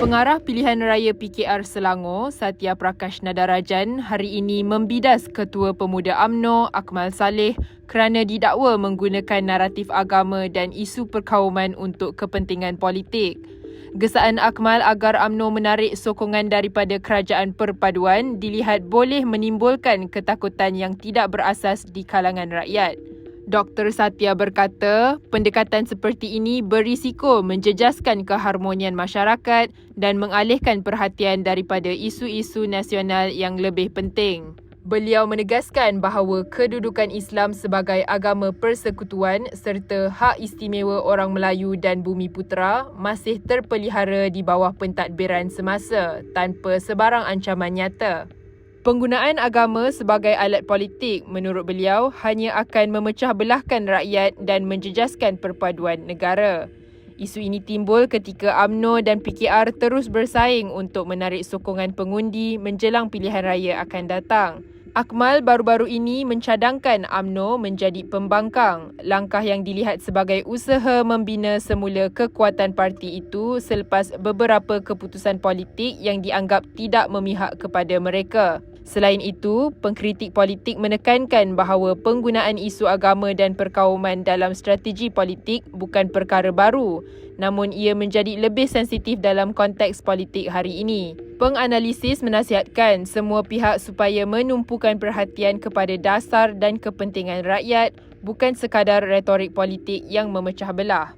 Pengarah Pilihan Raya PKR Selangor, Satya Prakash Nadarajan, hari ini membidas Ketua Pemuda AMNO, Akmal Saleh, kerana didakwa menggunakan naratif agama dan isu perkauman untuk kepentingan politik. Gesaan Akmal agar AMNO menarik sokongan daripada kerajaan perpaduan dilihat boleh menimbulkan ketakutan yang tidak berasas di kalangan rakyat. Dr. Satya berkata, pendekatan seperti ini berisiko menjejaskan keharmonian masyarakat dan mengalihkan perhatian daripada isu-isu nasional yang lebih penting. Beliau menegaskan bahawa kedudukan Islam sebagai agama persekutuan serta hak istimewa orang Melayu dan bumi putera masih terpelihara di bawah pentadbiran semasa tanpa sebarang ancaman nyata. Penggunaan agama sebagai alat politik menurut beliau hanya akan memecah belahkan rakyat dan menjejaskan perpaduan negara. Isu ini timbul ketika AMNO dan PKR terus bersaing untuk menarik sokongan pengundi menjelang pilihan raya akan datang. Akmal baru-baru ini mencadangkan AMNO menjadi pembangkang, langkah yang dilihat sebagai usaha membina semula kekuatan parti itu selepas beberapa keputusan politik yang dianggap tidak memihak kepada mereka. Selain itu, pengkritik politik menekankan bahawa penggunaan isu agama dan perkauman dalam strategi politik bukan perkara baru, namun ia menjadi lebih sensitif dalam konteks politik hari ini. Penganalisis menasihatkan semua pihak supaya menumpukan perhatian kepada dasar dan kepentingan rakyat bukan sekadar retorik politik yang memecah belah.